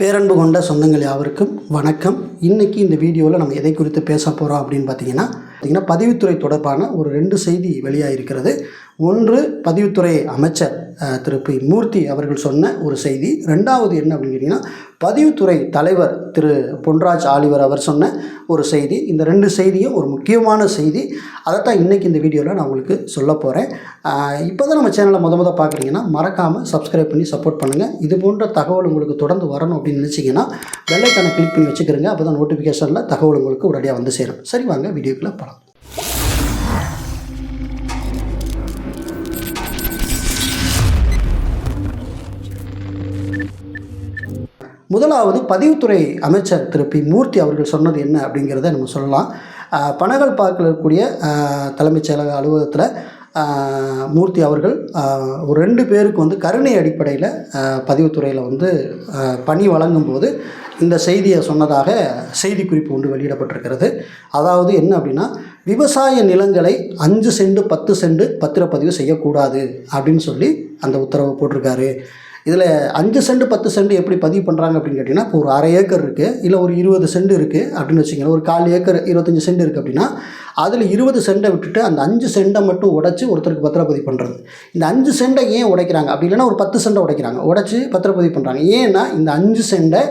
பேரன்பு கொண்ட சொந்தங்கள் யாவருக்கும் வணக்கம். இன்றைக்கி இந்த வீடியோவில் நம்ம எதை குறித்து பேச போகிறோம் அப்படின்னு பார்த்தீங்கன்னா பார்த்தீங்கன்னா பதிவுத்துறை தொடர்பான ஒரு ரெண்டு செய்தி வெளியாகிருக்கிறது ஒன்று பதிவுத்துறை அமைச்சர் திரு பி மூர்த்தி அவர்கள் சொன்ன ஒரு செய்தி. ரெண்டாவது என்ன அப்படின்னு கேட்டிங்கன்னா பதிவுத்துறை தலைவர் திரு பொன்ராஜ் ஆலிவர் அவர் சொன்ன ஒரு செய்தி. இந்த ரெண்டு செய்தியும் ஒரு முக்கியமான செய்தி. அதைத்தான் இன்றைக்கி இந்த வீடியோவில் நான் உங்களுக்கு சொல்ல போகிறேன் இப்போ தான் நம்ம சேனலை முத முத பார்க்குறீங்கன்னா மறக்காமல் சப்ஸ்கிரைப் பண்ணி சப்போர்ட் பண்ணுங்கள் இது போன்ற தகவல் உங்களுக்கு தொடர்ந்து வரணும் அப்படின்னு நினச்சிங்கன்னா வெள்ளைக்கான கிளிக் பண்ணி வச்சுக்கிறங்க. அப்போ தான் நோட்டிஃபிகேஷனில் தகவல் உங்களுக்கு உடனடியாக வந்து சேரும். சரி வாங்க வீடியோக்குள்ளே படம் முதலாவது பதிவுத்துறை அமைச்சர் திரு. பி. மூர்த்தி அவர்கள் சொன்னது என்ன அப்படிங்கிறத நம்ம சொல்லலாம். பனகல் பார்க்கில் இருக்கக்கூடிய தலைமைச் செயலக அலுவலகத்தில் மூர்த்தி அவர்கள் ஒரு ரெண்டு பேருக்கு வந்து கருணை அடிப்படையில் பதிவுத்துறையில் வந்து பணி வழங்கும் போது இந்த செய்தியை சொன்னதாக செய்திக்குறிப்பு ஒன்று வெளியிடப்பட்டிருக்கிறது. அதாவது என்ன அப்படின்னா விவசாய நிலங்களை அஞ்சு செண்டு பத்து சென்ட் பத்திரப்பதிவு செய்யக்கூடாது அப்படின்னு சொல்லி அந்த உத்தரவை போட்டிருக்காரு. இதில் அஞ்சு சென்ட் பத்து சென்ட் எப்படி பதிவு பண்ணுறாங்க அப்படின்னு கேட்டிங்கன்னா இப்போ ஒரு அரை ஏக்கர் இருக்குது இல்லை ஒரு இருபது சென்ட் இருக்குது அப்படின்னு வச்சுக்கோங்களேன். ஒரு கால் ஏக்கர் இருபத்தஞ்சி சென்ட் இருக்குது அப்படின்னா அதில் இருபது சென்ட்டை விட்டுட்டு அந்த அஞ்சு சென்ட்டை மட்டும் உடைச்சி ஒருத்தருக்கு பத்திரப்பதிவு பண்ணுறது. இந்த அஞ்சு சென்ட்டை ஏன் உடைக்கிறாங்க? அப்படி இல்லைன்னா ஒரு பத்து சென்ட்டை உடைக்கிறாங்க. உடச்சி பத்திரப்பதிவு பண்ணுறாங்க. ஏன்னா இந்த அஞ்சு சென்ட்டை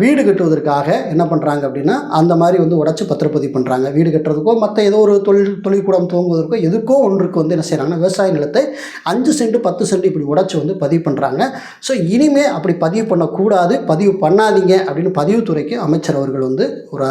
வீடு கட்டுவதற்காக என்ன பண்ணுறாங்க அப்படின்னா அந்த மாதிரி வந்து உடச்சி பத்திரப்பதிவு பண்ணுறாங்க வீடு கட்டுறதுக்கோ மற்ற ஏதோ ஒரு தொழில் தொழில்கூடம் துவங்குவதற்கோ எதுக்கோ ஒன்றுக்கு வந்து என்ன செய்கிறாங்கன்னா விவசாய நிலத்தை அஞ்சு சென்ட் பத்து சென்ட் இப்படி உடச்சி வந்து பதிவு பண்ணுறாங்க ஸோ இனிமேல் அப்படி பதிவு பண்ணக்கூடாது. பதிவு பண்ணாதீங்க அப்படின்னு பதிவுத்துறைக்கு அமைச்சர் அவர்கள் வந்து ஒரு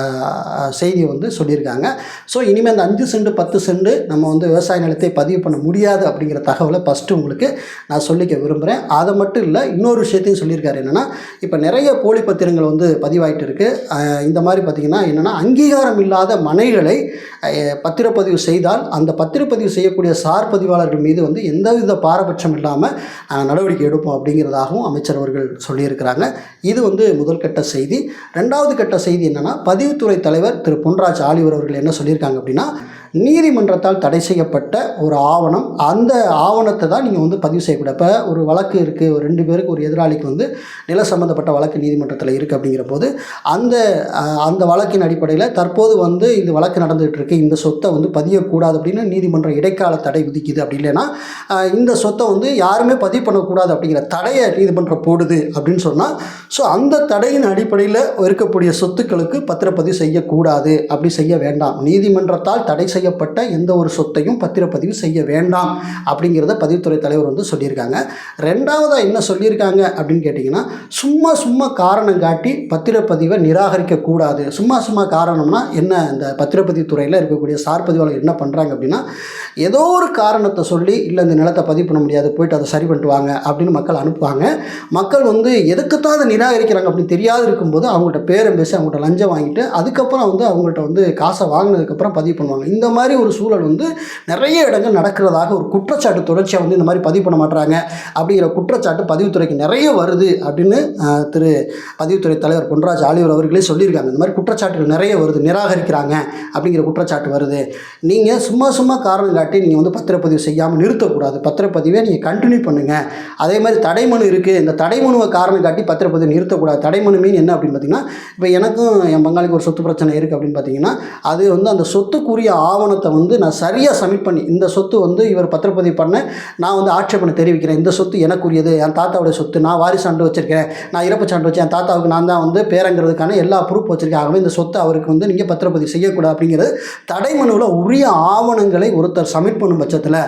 செய்தியை வந்து சொல்லியிருக்காங்க. ஸோ இனிமேல் அந்த அஞ்சு சென்ட் பத்து சென்ட் நம்ம வந்து விவசாய நிலத்தை பதிவு பண்ண முடியாது அப்படிங்கிற தகவலை ஃபஸ்ட்டு உங்களுக்கு நான் சொல்லிக்க விரும்புகிறேன் அதை மட்டும் இல்லை இன்னொரு விஷயத்தையும் சொல்லியிருக்காரு என்னென்னா இப்போ நிறைய போலி பத்திரங்கள் வந்து பதிவாயிட்டு இருக்குது இந்த மாதிரி பார்த்திங்கன்னா என்னென்னா அங்கீகாரம் இல்லாத மனைகளை பத்திரப்பதிவு செய்தால் அந்த பத்திரப்பதிவு செய்யக்கூடிய சார் பதிவாளர்கள் மீது வந்து எந்தவித பாரபட்சம் இல்லாமல் நடவடிக்கை எடுப்போம் அப்படிங்கிறதாகவும் அமைச்சர் அவர்கள் சொல்லியிருக்கிறாங்க. இது வந்து முதல் கட்ட செய்தி. ரெண்டாவது கட்ட செய்தி என்னென்னா பதிவுத்துறை தலைவர் திரு. பொன்ராஜ் ஆலிவர் அவர்கள் என்ன சொல்லியிருக்காங்க அப்படின்னா நீதிமன்றத்தால் தடை செய்யப்பட்ட ஒரு ஆவணம். அந்த ஆவணத்தை தான் நீங்கள் வந்து பதிவு செய்யக்கூடாது. இப்போ ஒரு வழக்கு இருக்குது ஒரு ரெண்டு பேருக்கு ஒரு எதிராளிக்கு வந்து நில சம்மந்தப்பட்ட வழக்கு நீதிமன்றத்தில் இருக்குது அப்படிங்கிற போது அந்த அந்த வழக்கின் அடிப்படையில் தற்போது வந்து இந்த வழக்கு நடந்துகிட்டு இருக்கு. இந்த சொத்தை வந்து பதியக்கூடாது அப்படின்னு நீதிமன்றம் இடைக்கால தடை விதிக்குது அப்படி இல்லைன்னா இந்த சொத்தை வந்து யாருமே பதிவு பண்ணக்கூடாது அப்படிங்கிற தடையை நீதிமன்றம் போடுது அப்படின்னு சொன்னால் ஸோ அந்த தடையின் அடிப்படையில் இருக்கக்கூடிய சொத்துக்களுக்கு பத்திரப்பதிவு செய்யக்கூடாது. அப்படி செய்ய வேண்டாம். நீதிமன்றத்தால் தடை செய்ய செய்யப்பட்ட எந்த ஒரு சொத்தையும் பத்திரப்பதிவு செய்ய வேண்டாம் அப்படிங்கிறத பதிவுத்துறை தலைவர் வந்து சொல்லியிருக்காங்க. ரெண்டாவதாக என்ன சொல்லியிருக்காங்க அப்படின்னு கேட்டிங்கன்னா சும்மா சும்மா காரணம் காட்டி பத்திரப்பதிவை நிராகரிக்கக்கூடாது சும்மா சும்மா காரணம்னா என்ன? இந்த பத்திரப்பதிவு துறையில் இருக்கக்கூடிய சார் பதிவாளர் என்ன பண்ணுறாங்க அப்படின்னா ஏதோ ஒரு காரணத்தை சொல்லி இல்லை இந்த நிலத்தை பதிவு பண்ண முடியாது போயிட்டு அதை சரி பண்ணிட்டு வாங்க அப்படின்னு மக்கள் அனுப்புவாங்க. மக்கள் வந்து எதுக்குத்தான் அதை நிராகரிக்கிறாங்க அப்படின்னு தெரியாது இருக்கும்போது அவங்கள்ட்ட பேரம் பேசி அவங்கள்ட்ட லஞ்சம் வாங்கிட்டு அதுக்கப்புறம் வந்து அவங்கள்ட்ட வந்து காசை வாங்கினதுக்கப்புறம் பதிவு பண்ணுவாங்க. இந்த மாதிரி ஒரு சூழல் வந்து நிறைய இடங்கள் நடக்கிறதாக ஒரு குற்றச்சாட்டு தொடர்ச்சியாக வந்து இந்த மாதிரி பதிவு பண்ண மாட்டாங்க அப்படிங்கிற குற்றச்சாட்டு பதிவுத்துறைக்கு நிறைய வருது அப்படின்னு திரு பதிவுத்துறை தலைவர் பொன்ராஜ் ஆலிவர் அவர்களே சொல்லியிருக்காங்க. இந்த மாதிரி குற்றச்சாட்டுகள் நிறைய வருது நிராகரிக்கிறாங்க அப்படிங்கிற குற்றச்சாட்டு வருது. நீங்கள் சும்மா சும்மா காரணம் காட்டி நீங்கள் வந்து பத்திரப்பதிவு செய்யாமல் நிறுத்தக்கூடாது. பத்திரப்பதிவை நீங்கள் கண்டினியூ பண்ணுங்கள் அதே மாதிரி தடைமனு இருக்குது இந்த தடைமனுவை காரணம் காட்டி பத்திரப்பதிவு நிறுத்தக்கூடாது. தடைமனு மீன் என்ன அப்படின்னு பார்த்தீங்கன்னா இப்போ எனக்கும் என் பங்காளிக்கு ஒரு சொத்து பிரச்சனை இருக்குது அப்படின்னு பார்த்தீங்கன்னா அது வந்து அந்த சொத்துக்குரிய ஆவணம் ஆவணத்தை வந்து நான் சரியாக சப்மிட் பண்ணி இந்த சொத்து வந்து இவர் பத்திரப்பதிவு பண்ண நான் வந்து ஆட்சேபனை தெரிவிக்கிறேன். இந்த சொத்து எனக்குரியது என் தாத்தாவுடைய சொத்து நான் வாரிசாண்டு வச்சிருக்கேன் நான் இறப்பு சான்று வச்சு என் தாத்தாவுக்கு நான் தான் வந்து பேரங்கிறதுக்கான எல்லா ப்ரூஃப் வச்சிருக்கேன். ஆகவே இந்த சொத்தை அவருக்கு வந்து நீங்கள் பத்திரப்பதிவு செய்யக்கூடாது அப்படிங்கிறது தடைமனுவில் உரிய ஆவணங்களை ஒருத்தர் சப்மிட் பண்ணும் பட்சத்தில்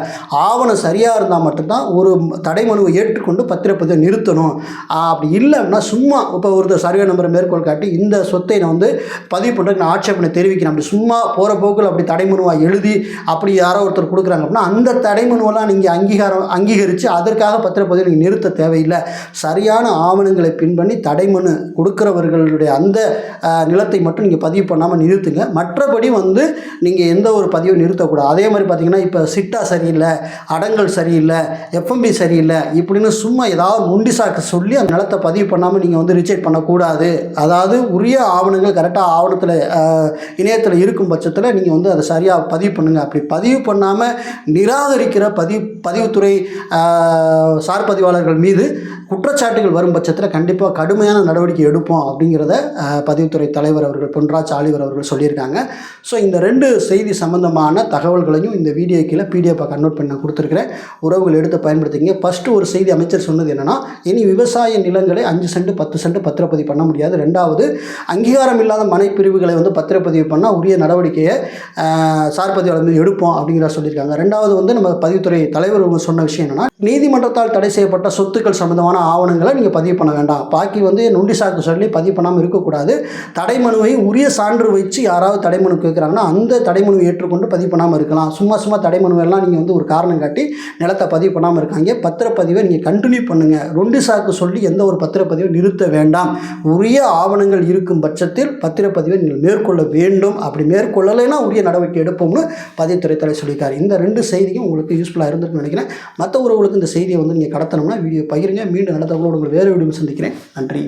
ஆவணம் சரியாக இருந்தால் மட்டும்தான் ஒரு தடைமனுவை ஏற்றுக்கொண்டு பத்திரப்பதிவை நிறுத்தணும். அப்படி இல்லைன்னா சும்மா இப்போ ஒருத்தர் சர்வே நம்பரை மேற்கோள் காட்டி இந்த சொத்தை நான் வந்து பதிவு பண்ணுறதுக்கு நான் ஆட்சேபனை தெரிவிக்கிறேன். அப்படி சும்மா போகிற போக்கில் அப்படி தடைமனுவாக எழுதி அப்படி யாரோ ஒருத்தர் கொடுக்குறாங்க அப்படின்னா அந்த தடைமனுவெல்லாம் நீங்கள் அங்கீகாரம் அங்கீகரித்து அதற்காக பத்திரப்பதிவு நீங்கள் நிறுத்த தேவையில்லை. சரியான ஆவணங்களை பின்பற்றி தடைமனு கொடுக்குறவர்களுடைய அந்த நிலத்தை மட்டும் நீங்கள் பதிவு பண்ணாமல் நிறுத்துங்க. மற்றபடி வந்து நீங்கள் எந்த ஒரு பதிவும் நிறுத்தக்கூடாது. அதே மாதிரி பார்த்தீங்கன்னா இப்போ சிட்டா சரியில்லை அடங்கல் சரியில்லை எஃப்எம்பி சரியில்லை இப்படின்னு சும்மா ஏதாவது முண்டி சாக்கு சொல்லி அந்த நிலத்தை பதிவு பண்ணாமல் நீங்கள் வந்து ரிஜெக்ட் பண்ணக்கூடாது. அதாவது உரிய ஆவணங்கள் கரெக்டாக ஆவணத்தில் இணையத்தில் இருக்கும் பட்சத்தில் நீங்கள் வந்து அதை சரியாக பதிவு பண்ணுங்கள் அப்படி பதிவு பண்ணாமல் நிராகரிக்கிற பதிவு பதிவுத்துறை சார் பதிவாளர்கள் மீது குற்றச்சாட்டுகள் வரும் பட்சத்தில் கண்டிப்பாக கடுமையான நடவடிக்கை எடுப்போம் அப்படிங்கிறத பதிவுத்துறை தலைவர் அவர்கள் பொன்ராஜ் ஆலிவர் அவர்கள் சொல்லியிருக்காங்க. ஸோ இந்த ரெண்டு செய்தி சம்பந்தமான தகவல்களையும் இந்த வீடியோ கீழே பிடிஎஃபாக கன்வெர்ட் பண்ண கொடுத்துருக்கிறேன். உறவுகள் எடுத்து பயன்படுத்திங்க ஃபஸ்ட்டு ஒரு செய்தி அமைச்சர் சொன்னது என்னன்னா இனி விவசாய நிலங்களை அஞ்சு சென்ட் பத்து சென்ட் பத்திரப்பதிவு பண்ண முடியாது. ரெண்டாவது அங்கீகாரம் இல்லாத மனைப்பிரிவுகளை வந்து பத்திரப்பதிவு பண்ணால் உரிய நடவடிக்கையை சார் பதிவு வந்து எடுப்போம் அப்படிங்கிற சொல்லியிருக்காங்க. ரெண்டாவது வந்து நம்ம பதிவுத்துறை தலைவர் அவங்க சொன்ன விஷயம் என்னன்னா நீதிமன்றத்தால் தடை செய்யப்பட்ட சொத்துக்கள் சம்பந்தமான ஆவணங்களை நீங்கள் பதிவு பண்ண வேண்டாம். பாக்கி வந்து நொண்டி சாக்கு சொல்லி பதிவு பண்ணாமல் இருக்கக்கூடாது. தடைமனுவை உரிய சான்று வச்சு யாராவது தடைமனு கேட்குறாங்கன்னா அந்த தடைமனுவை ஏற்றுக்கொண்டு பதிவு பண்ணாமல் இருக்கலாம். சும்மா சும்மா தடைமனுவெல்லாம் நீங்கள் வந்து ஒரு காரணம் காட்டி நிலத்தை பதிவு பண்ணாமல் இருக்காங்க. பத்திரப்பதிவை நீங்கள் கண்டினியூ பண்ணுங்கள் நொண்டி சாக்கு சொல்லி எந்த ஒரு பத்திரப்பதிவை நிறுத்த வேண்டாம். உரிய ஆவணங்கள் இருக்கும் பட்சத்தில் பத்திரப்பதிவை நீங்கள் மேற்கொள்ள வேண்டும். அப்படி மேற்கொள்ளலைன்னா உரிய நடவடிக்கை எடுப்போம்னு பதிவுத்துறை தலை சொல்லியிருக்காரு. இந்த ரெண்டு செய்தியும் உங்களுக்கு யூஸ்ஃபுல்லாக இருந்திருக்குன்னு நினைக்கிறேன். மற்ற உறவுகளுக்கு இந்த செய்தியை வந்து நீங்கள் கடத்தணும்னா வீடியோ பகிருங்க. மீண்டும் நடத்தவங்களோட உங்கள் வேறு வீடியோ சந்திக்கிறேன். நன்றி.